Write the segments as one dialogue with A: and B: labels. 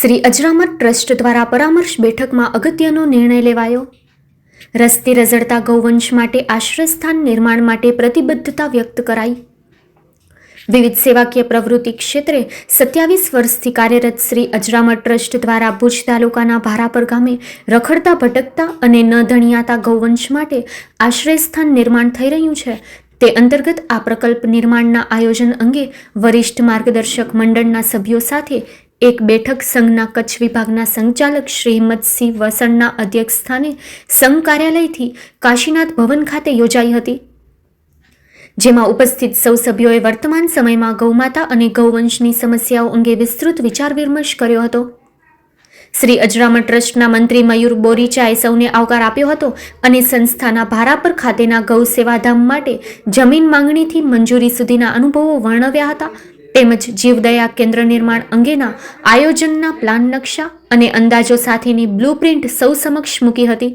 A: Shri Ajramar trust દ્વારા પરામર્શ બેઠકમાં અગત્યનો નિર્ણય લેવાયો. રસ્તે રઝળતા ગૌવંશ માટે આશ્રયસ્થાન નિર્માણ માટે પ્રતિબદ્ધતા વ્યક્ત કરાઈ. વિવિધ સેવાકીય પ્રવૃત્તિ ક્ષેત્રે સત્યાવીસ વર્ષથી કાર્યરત શ્રી અજરામર ટ્રસ્ટ દ્વારા ભુજ તાલુકાના ભારાપર ગામે રખડતા, ભટકતા અને ન ધણિયાતા ગૌવંશ માટે આશ્રયસ્થાન નિર્માણ થઈ રહ્યું છે. તે અંતર્ગત આ પ્રકલ્પ નિર્માણના આયોજન અંગે વરિષ્ઠ માર્ગદર્શક મંડળના સભ્યો સાથે એક બેઠક સંઘના કચ્છ વિભાગના સંચાલક શ્રી હિંમતસિંહ વસણના અધ્યક્ષસ્થાને સંઘ કાર્યાલયથી કાશીનાથ ભવન ખાતે યોજાઈ હતી. જેમાં ઉપસ્થિત સૌ સભ્યોએ વર્તમાન સમયમાં ગૌમાતા અને ગૌવંશની સમસ્યાઓ અંગે વિસ્તૃત વિચાર વિમર્શ કર્યો હતો. શ્રી અજરામણ ટ્રસ્ટના મંત્રી મયુર બોરીચાએ સૌને આવકાર આપ્યો હતો અને સંસ્થાના ભારાપર ખાતેના ગૌ સેવાધામ માટે જમીન માંગણીથી મંજૂરી સુધીના અનુભવો વર્ણવ્યા હતા. તેમજ જીવદયા કેન્દ્ર નિર્માણ અંગેના આયોજનના પ્લાન નકશા અને અંદાજો સાથેની બ્લુપ્રિન્ટ સૌ સમક્ષ મૂકી હતી.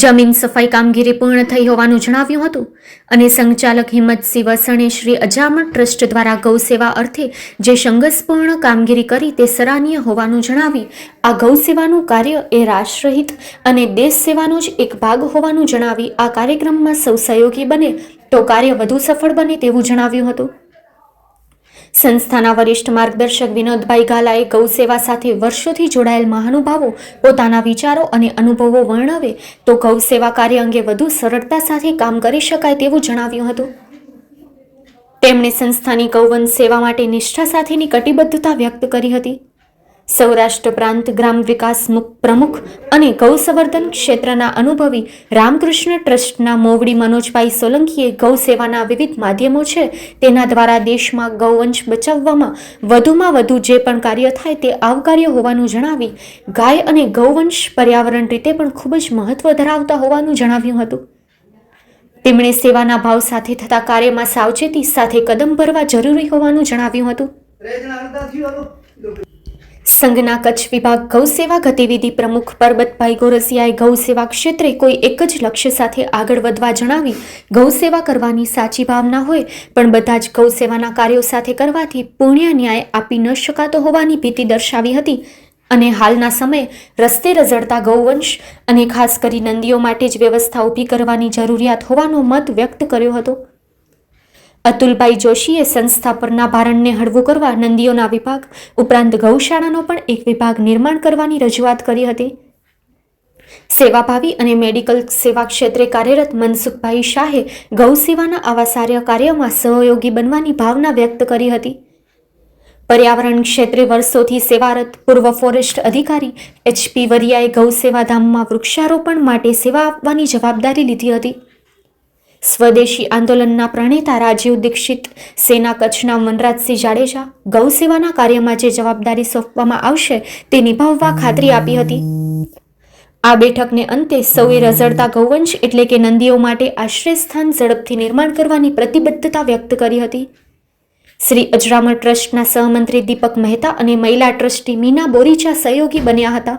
A: જમીન સફાઈ કામગીરી પૂર્ણ થઈ હોવાનું જણાવ્યું હતું અને સંચાલક હિંમતસિંહ વસણે શ્રી અજામણ ટ્રસ્ટ દ્વારા ગૌસેવા અર્થે જે સંઘર્ષપૂર્ણ કામગીરી કરી તે સરાહનીય હોવાનું જણાવી, આ ગૌસેવાનું કાર્ય એ રાષ્ટ્રહિત અને દેશ સેવાનો જ એક ભાગ હોવાનું જણાવી આ કાર્યક્રમમાં સૌ સહયોગી બને તો કાર્ય વધુ સફળ બને તેવું જણાવ્યું હતું. સંસ્થાના વરિષ્ઠ માર્ગદર્શક વિનોદભાઈ ગાલાએ ગૌ સેવા સાથે વર્ષોથી જોડાયેલ મહાનુભાવો પોતાના વિચારો અને અનુભવો વર્ણવે તો ગૌ સેવા કાર્ય અંગે વધુ સરળતા સાથે કામ કરી શકાય તેવું જણાવ્યું હતું. તેમણે સંસ્થાની ગૌવંશ સેવા માટે નિષ્ઠા સાથેની કટિબદ્ધતા વ્યક્ત કરી હતી. સૌરાષ્ટ્ર પ્રાંત ગ્રામ વિકાસ મુખ પ્રમુખ અને ગૌ સંવર્ધન ક્ષેત્રના અનુભવી રામકૃષ્ણ ટ્રસ્ટના મોવડી મનોજભાઈ સોલંકીએ ગૌ સેવાના વિવિધ માધ્યમો છે. તેના દ્વારા દેશમાં ગૌવંશ બચાવવામાં વધુમાં વધુ જે પણ કાર્ય થાય તે આવકાર્ય હોવાનું જણાવી ગાય અને ગૌવંશ પર્યાવરણ રીતે પણ ખૂબ જ મહત્વ ધરાવતા હોવાનું જણાવ્યું હતું. તેમણે સેવાના ભાવ સાથે થતા કાર્યમાં સાવચેતી સાથે કદમ ભરવા જરૂરી હોવાનું જણાવ્યું હતું. સંઘના કચ્છ વિભાગ ગૌસેવા ગતિવિધિ પ્રમુખ પરબતભાઈ ગોરસિયાએ ગૌસેવા ક્ષેત્રે કોઈ એક જ લક્ષ્ય સાથે આગળ વધવા જણાવી ગૌસેવા કરવાની સાચી ભાવના હોય, પણ બધા જ ગૌસેવાના કાર્યો સાથે કરવાથી પુણ્ય ન્યાય આપી ન શકાતો હોવાની ભીતિ દર્શાવી હતી. અને હાલના સમયે રસ્તે રઝળતા ગૌવંશ અને ખાસ કરી નંદીઓ માટે જ વ્યવસ્થા ઊભી કરવાની જરૂરિયાત હોવાનો મત વ્યક્ત કર્યો હતો. અતુલભાઈ જોશીએ સંસ્થા પરના ભારણને હળવું કરવા નંદીઓના વિભાગ ઉપરાંત ગૌશાળાનો પણ એક વિભાગ નિર્માણ કરવાની રજૂઆત કરી હતી. સેવાભાવી અને મેડિકલ સેવા ક્ષેત્રે કાર્યરત મનસુખભાઈ શાહે ગૌ સેવાના આવા સારા કાર્યમાં સહયોગી બનવાની ભાવના વ્યક્ત કરી હતી. પર્યાવરણ ક્ષેત્રે વર્ષોથી સેવારત પૂર્વ ફોરેસ્ટ અધિકારી એચપી વરિયાએ ગૌ સેવાધામમાં વૃક્ષારોપણ માટે સેવા આપવાની જવાબદારી લીધી હતી. સ્વદેશી આંદોલનના પ્રણેતા રાજીવ દીક્ષિત, સેના કચ્છના મનરાજસિંહ જાડેજા, ગૌ સેવાના કાર્યમાં જે જવાબદારી સોંપવામાં આવશે તે નિભાવવા ખાતરી આપી હતી. આ બેઠકને અંતે સૌએ રઝળતા ગૌવંશ એટલે કે નંદીઓ માટે આશ્રયસ્થાન ઝડપથી નિર્માણ કરવાની પ્રતિબદ્ધતા વ્યક્ત કરી હતી. શ્રી અજરામર ટ્રસ્ટના સહમંત્રી દીપક મહેતા અને મહિલા ટ્રસ્ટી મીના બોરીચા સહયોગી બન્યા હતા.